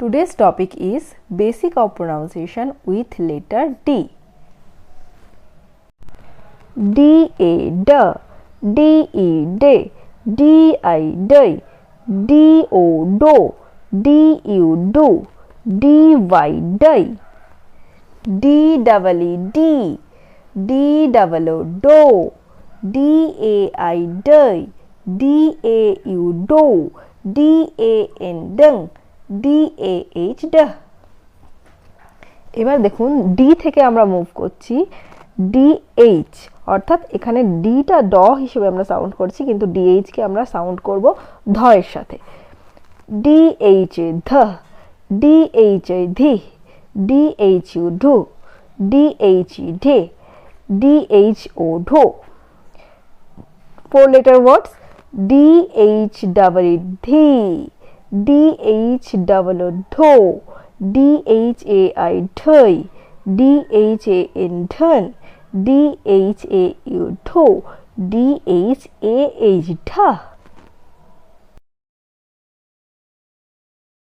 Today's topic is basic of pronunciation with letter D. D A D D E D D I D D O Do D U Do D Y D D double E D D double O Do D A I D D A U Do D A N D H D এবার দেখুন D থেকে আমরা move করছি। D H অর্থাৎ এখানে ডিটা ড হিসেবে আমরা সাউন্ড করছি, কিন্তু ডিএইচকে আমরা সাউন্ড করব ধয়ের সাথে। ডি এইচ এ ধ ডি এইচ এ ধি ডি এইচ ইউ ঢু ডি এইচ ই ঢে ডি এইচ ও ঢো। Four letter words, D H double E dhi D H double O dho dhai D H A N dhan D H A U dho D H A H dha